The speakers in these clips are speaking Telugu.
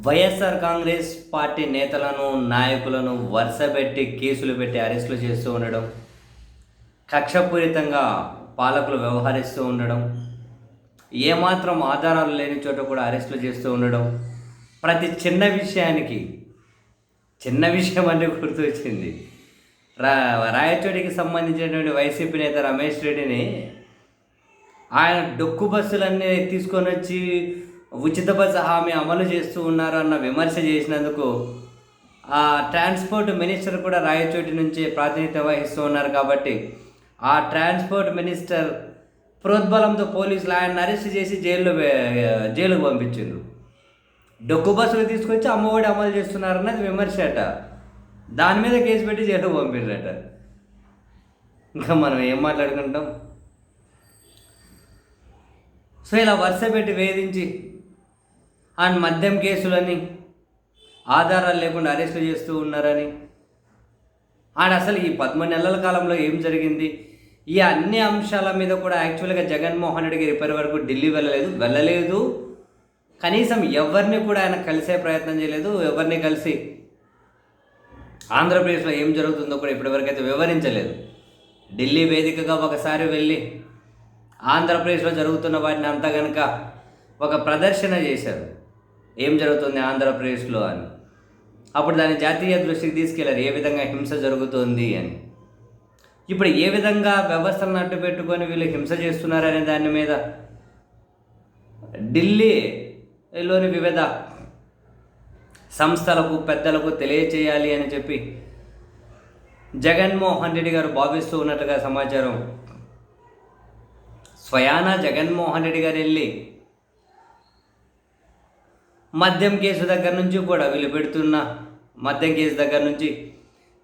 వైఎస్ఆర్ కాంగ్రెస్ పార్టీ నేతలను నాయకులను వరుసపెట్టి కేసులు పెట్టి అరెస్టులు చేస్తూ ఉండడం కక్షపూరితంగా పాలకులు వ్యవహరిస్తూ ఉండడం ఏమాత్రం ఆధారాలు లేని చోట కూడా అరెస్టులు చేస్తూ ఉండడం ప్రతి చిన్న విషయానికి చిన్న విషయం అంటే గుర్తు వచ్చింది రా రాయచోటికి సంబంధించినటువంటి వైసీపీ నేత రమేష్ రెడ్డిని ఆయన డొక్కు బస్సులన్నీ తీసుకొని వచ్చి ఉచిత బస్సు హామీ అమలు చేస్తూ ఉన్నారు అన్న విమర్శ చేసినందుకు ఆ ట్రాన్స్పోర్ట్ మినిస్టర్ కూడా రాయచోటి నుంచి ప్రాతినిధ్యం వహిస్తూ ఉన్నారు కాబట్టి ఆ ట్రాన్స్పోర్ట్ మినిస్టర్ ప్రోద్బలంతో పోలీసులు ఆయన అరెస్ట్ చేసి జైల్లో జైలుకు పంపించిండ్రు. డొక్కు బస్సులు తీసుకొచ్చి అమ్మఒడి అమలు చేస్తున్నారన్నది విమర్శ అట. దాని మీద కేసు పెట్టి జైలుకు పంపిండ్రట. ఇంకా మనం ఏం మాట్లాడుకుంటాం? సో ఇలా వరుస పెట్టి వేధించి అండ్ మద్యం కేసులని ఆధారాలు లేకుండా అరెస్టు చేస్తూ ఉన్నారని. అండ్ అసలు ఈ పదమూడు నెలల కాలంలో ఏం జరిగింది? ఈ అన్ని అంశాల మీద కూడా యాక్చువల్గా జగన్మోహన్ రెడ్డి గారు ఇప్పటి వరకు ఢిల్లీ వెళ్ళలేదు వెళ్ళలేదు. కనీసం ఎవరిని కూడా ఆయన కలిసే ప్రయత్నం చేయలేదు ఎవరిని కలిసి ఆంధ్రప్రదేశ్లో ఏం జరుగుతుందో కూడా ఇప్పటివరకు అయితే వివరించలేదు. ఢిల్లీ వేదికగా ఒకసారి వెళ్ళి ఆంధ్రప్రదేశ్లో జరుగుతున్న వాటిని అంతా కనుక ఒక ప్రదర్శన చేశారు. ఏం జరుగుతుంది ఆంధ్రప్రదేశ్లో అని. అప్పుడు దాన్ని జాతీయ దృష్టికి తీసుకెళ్ళారు ఏ విధంగా హింస జరుగుతుంది అని. ఇప్పుడు ఏ విధంగా వ్యవస్థలను అడ్డు పెట్టుకొని వీళ్ళు హింస చేస్తున్నారనే దాని మీద ఢిల్లీలోని వివిధ సంస్థలకు పెద్దలకు తెలియచేయాలి అని చెప్పి జగన్మోహన్ రెడ్డి గారు భావిస్తూ ఉన్నట్టుగా సమాచారం. స్వయానా జగన్మోహన్ రెడ్డి గారు వెళ్ళి మద్యం కేసు దగ్గర నుంచి కూడా వీళ్ళు పెడుతున్న మద్యం కేసు దగ్గర నుంచి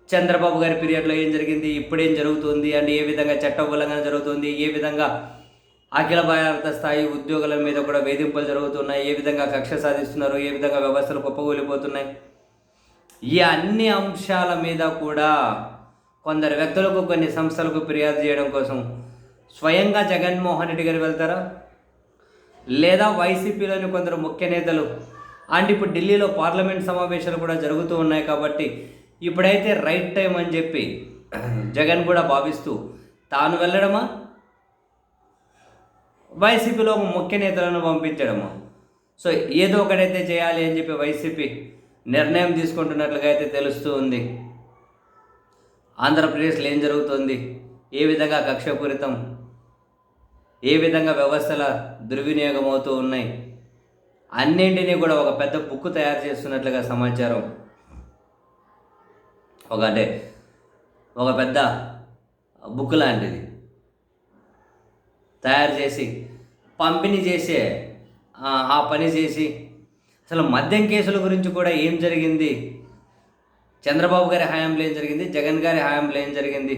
చంద్రబాబు గారి పీరియడ్లో ఏం జరిగింది ఇప్పుడేం జరుగుతుంది అండ్ ఏ విధంగా చట్ట ఉల్లంఘన జరుగుతుంది ఏ విధంగా అఖిల భారత స్థాయి ఉద్యోగుల మీద కూడా వేధింపులు జరుగుతున్నాయి ఏ విధంగా కక్ష సాధిస్తున్నారు ఏ విధంగా వ్యవస్థలు కుప్పకూలిపోతున్నాయి. ఈ అన్ని అంశాల మీద కూడా కొందరు వ్యక్తులకు కొన్ని సంస్థలకు ఫిర్యాదు చేయడం కోసం స్వయంగా జగన్మోహన్ రెడ్డి గారు వెళ్తారా? లేదా వైసీపీలోని కొందరు ముఖ్య నేతలు అండ్ ఇప్పుడు ఢిల్లీలో పార్లమెంట్ సమావేశాలు కూడా జరుగుతూ ఉన్నాయి కాబట్టి ఇప్పుడైతే రైట్ టైం అని చెప్పి జగన్ కూడా భావిస్తూ తాను వెళ్ళడమా? వైసీపీలో ముఖ్య నేతలను పంపించడమా? సో ఏదో ఒకటైతే చేయాలి అని చెప్పి వైసీపీ నిర్ణయం తీసుకుంటున్నట్లుగా అయితే తెలుస్తూ ఉంది. ఆంధ్రప్రదేశ్లో ఏం జరుగుతుంది? ఏ విధంగా కక్షపూరితం? ఏ విధంగా వ్యవస్థల దుర్వినియోగం అవుతూ ఉన్నాయి? అన్నింటినీ కూడా ఒక పెద్ద బుక్ తయారు చేస్తున్నట్లుగా సమాచారం. ఒక అంటే ఒక పెద్ద బుక్ లాంటిది. తయారు చేసి పంపిణీ చేసే ఆ పని చేసి అసలు మద్యం కేసుల గురించి కూడా ఏం జరిగింది? చంద్రబాబు గారి హయాంలో ఏం జరిగింది? జగన్ గారి హయాంలో ఏం జరిగింది?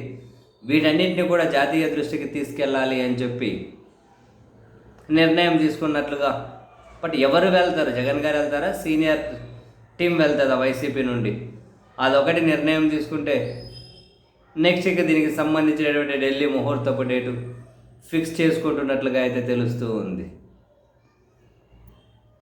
వీటన్నింటినీ కూడా జాతీయ దృష్టికి తీసుకెళ్ళాలి అని చెప్పి నిర్ణయం తీసుకున్నట్లుగా బట్ ఎవరు వెళ్తారు? జగన్ గారు వెళ్తారా? సీనియర్ టీం వెళ్తుందా వైసీపీ నుండి? అదొకటి నిర్ణయం తీసుకుంటే నెక్స్ట్ ఇక దీనికి సంబంధించినటువంటి ఢిల్లీ ముహూర్తపు డేటు ఫిక్స్ చేసుకుంటున్నట్లుగా అయితే తెలుస్తూ ఉంది.